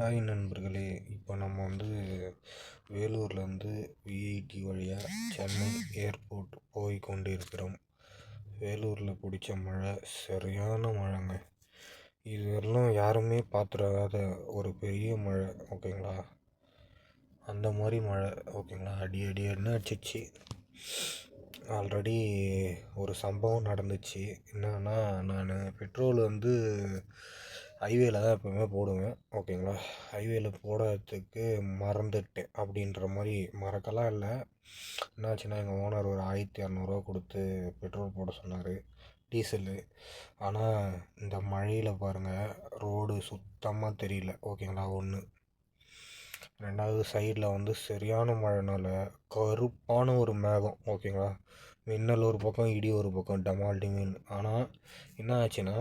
Hi நண்பர்களே இப்போ நம்ம வந்து வேலூர்லேருந்து விஐடி வழியாக சென்னை ஏர்போர்ட் போய் கொண்டு இருக்கிறோம் வேலூரில் பிடிச்ச மழை சரியான மழைங்க. இதெல்லாம் யாருமே பார்த்துடாத ஒரு பெரிய மழை ஓகேங்களா? அந்த மாதிரி மழை ஓகேங்களா? அடி அடி அடின்னு அடிச்சிச்சு. ஆல்ரெடி ஒரு சம்பவம் நடந்துச்சு. என்னன்னா நான் பெட்ரோல் வந்து ஹைவேல தான் எப்போவுமே போடுவேன். ஓகேங்களா? ஹைவேல போடுறதுக்கு மறந்துட்டேன் அப்படின்ற மாதிரி மறக்கலாம் இல்லை. என்னாச்சுன்னா எங்கள் ஓனர் ஒரு ஆயிரத்தி இரநூறுவா கொடுத்து பெட்ரோல் போட சொன்னார். டீசலு ஆனால் இந்த மழையில் பாருங்கள் ரோடு சுத்தமாக தெரியல. ஓகேங்களா? ஒன்று ரெண்டாவது சைடில் வந்து சரியான மழைனால கருப்பான ஒரு மேகம். ஓகேங்களா? மின்னல் ஒரு பக்கம் இடி ஒரு பக்கம் டமால் டிமின் ஆனால் என்ன ஆச்சுன்னா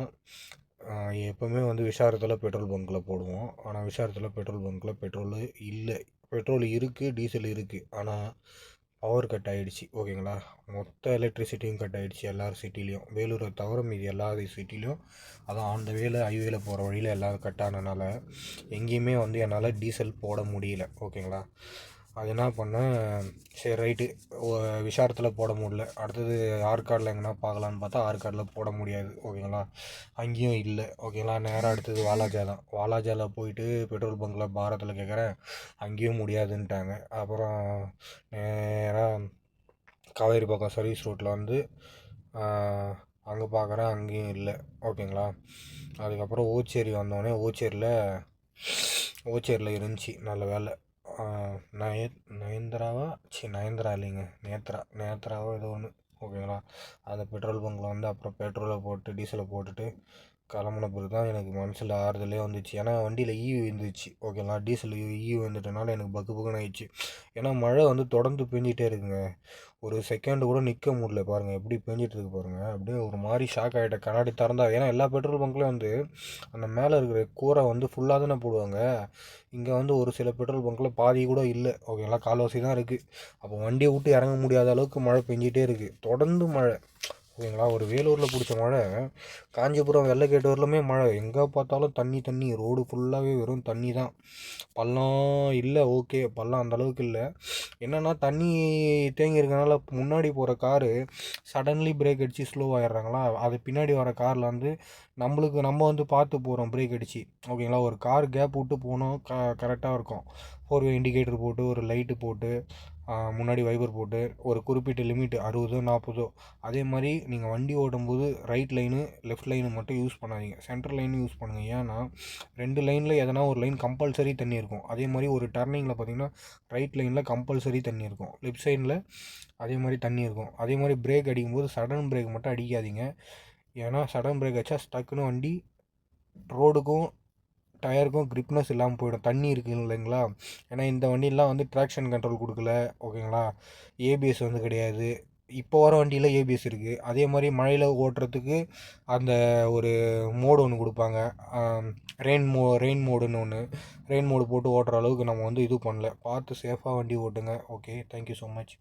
எப்போவுமே வந்து விசாரத்தில் பெட்ரோல் பங்க்கில் போடுவோம். ஆனால் விசாரத்தில் பெட்ரோல் பங்க்கில் பெட்ரோலு இல்லை. பெட்ரோல் இருக்குது டீசல் இருக்குது ஆனால் பவர் கட் ஆகிடுச்சி ஓகேங்களா? மொத்த எலக்ட்ரிசிட்டியும் கட் ஆகிடுச்சி எல்லா சிட்டிலையும் வேலூரை தவிர மீதி எல்லா சிட்டிலையும் அதான் அந்த வேலை ஹைவேல போகிற வழியில் எல்லாம் கட் ஆனதுனால எங்கேயுமே வந்து என்னால் டீசல் போட முடியல ஓகேங்களா? அது என்ன பண்ணேன்? சரி ரைட்டு. விஷாரத்தில் போட முடியல. அடுத்தது ஆற்காடில் எங்கன்னா பார்க்கலான்னு பார்த்தா ஆற்காடில் போட முடியாது. ஓகேங்களா? அங்கேயும் இல்லை. ஓகேங்களா? நேராக அடுத்தது வாலாஜா தான். வாலாஜாவில் போயிட்டு பெட்ரோல் பங்க்கில் பாரத்தில் கேட்குறேன் அங்கேயும் முடியாதுன்ட்டாங்க. அப்புறம் நேராக காவேரி பக்கம் சர்வீஸ் ரோட்டில் வந்து அங்கே பார்க்குறேன் அங்கேயும் இல்லை. ஓகேங்களா? அதுக்கப்புறம் ஓச்சேரி வந்தோடனே ஓச்சேரியில் ஓச்சேரியில் இருந்துச்சு. நல்ல வேலை. நய நயன்தராவா? சி நயன்தரா இல்லைங்க. நேத்ரா நேத்ராவோ ஏதோ ஒன்று ஓகேங்களா? அந்த பெட்ரோல் பங்க்கில் வந்து அப்புறம் பெட்ரோலை போட்டு டீசலை போட்டுட்டு கிளம்புன பிறகு தான் எனக்கு மனசில் ஆறுதலே வந்துச்சு. ஏன்னா வண்டியில் ஈ e விழுந்துச்சு. ஓகேங்களா டீசல் ஈ e வந்துட்டனால எனக்கு பக்கு பக்குன்னு ஆயிடுச்சு. ஏன்னா மழை வந்து தொடர்ந்து பெஞ்சிட்டே இருக்குங்க. ஒரு செகண்டு கூட நிற்க முடியல பாருங்கள் எப்படி பெஞ்சிட்டு இருக்கு பாருங்கள் அப்படியே ஒரு மாதிரி ஷாக் ஆகிட்டேன் கண்ணாடி திறந்தா ஏன்னா எல்லா பெட்ரோல் பங்க்லேயும் வந்து அந்த மேலே இருக்கிற கூரை வந்து ஃபுல்லாக தானே போடுவாங்க. இங்கே வந்து ஒரு சில பெட்ரோல் பங்க்கில் பாதி கூட இல்லை. ஓகேங்களா கால்வாசி தான் இருக்குது அப்போ வண்டியை விட்டு இறங்க முடியாத அளவுக்கு மழை பெஞ்சிட்டே இருக்குது தொடர்ந்து மழை. ஓகேங்களா ஒரு வேலூரில் பிடிச்ச மழை காஞ்சிபுரம் வெள்ளைக்கேட்டு வரலுமே மழை. எங்கே பார்த்தாலும் தண்ணி தண்ணி. ரோடு ஃபுல்லாகவே வெறும் தண்ணி தான். பள்ளம் இல்லை ஓகே பள்ளம் அந்தளவுக்கு இல்லை. என்னென்னா தண்ணி தேங்கி இருக்கனால முன்னாடி போகிற காரு சடன்லி பிரேக் அடித்து ஸ்லோ ஆகிடுறாங்களா அது பின்னாடி வர காரில் வந்து நம்மளுக்கு நம்ம வந்து பார்த்து போகிறோம் பிரேக் அடித்து ஓகேங்களா? ஒரு கார் கேப் விட்டு போனோம் க கரெக்டாக இருக்கும். ஃபோர் வே இண்டிகேட்டர் போட்டு ஒரு லைட்டு போட்டு முன்னாடி வைபர் போட்டு ஒரு குறிப்பிட்ட லிமிட் அறுபதோ நாற்பதோ அதே மாதிரி நீங்கள் வண்டி ஓட்டும்போது ரைட் லைனு லெஃப்ட் லைனு மட்டும் யூஸ் பண்ணாதீங்க. சென்ட்ரல் லைனும் யூஸ் பண்ணுங்கள் ஏன்னா ரெண்டு லைனில் எதனா ஒரு லைன் கம்பல்சரி தண்ணி இருக்கும். அதே மாதிரி ஒரு டர்னிங்கில் பார்த்தீங்கன்னா ரைட் லைனில் கம்பல்சரி தண்ணி இருக்கும். லெஃப்ட் சைடில் அதே மாதிரி தண்ணி இருக்கும். அதே மாதிரி பிரேக் அடிக்கும்போது சடன் பிரேக் மட்டும் அடிக்காதீங்க. ஏன்னா சடன் பிரேக் அடிச்சா ஸ்டக்குன்னு வண்டி ரோடுக்கும் டயருக்கும் க்ரிப்னஸ் இல்லாமல் போயிடும். தண்ணி இருக்குது இல்லைங்களா? ஏன்னா இந்த வண்டியெலாம் வந்து ட்ராக்ஷன் கண்ட்ரோல் கொடுக்கல. ஓகேங்களா? ஏபிஎஸ் வந்து கிடையாது. இப்போ வர வண்டியில் ஏபிஎஸ் இருக்குது அதே மாதிரி மழையில் ஓட்டுறதுக்கு அந்த ஒரு மோடு ஒன்று கொடுப்பாங்க. ரெயின் மோ ரெயின் மோடுன்னு ஒன்று ரெயின் மோடு போட்டு ஓட்டுற அளவுக்கு நம்ம வந்து இது பண்ணல. பார்த்து சேஃபாக வண்டி ஓட்டுங்க. Okay thank you so much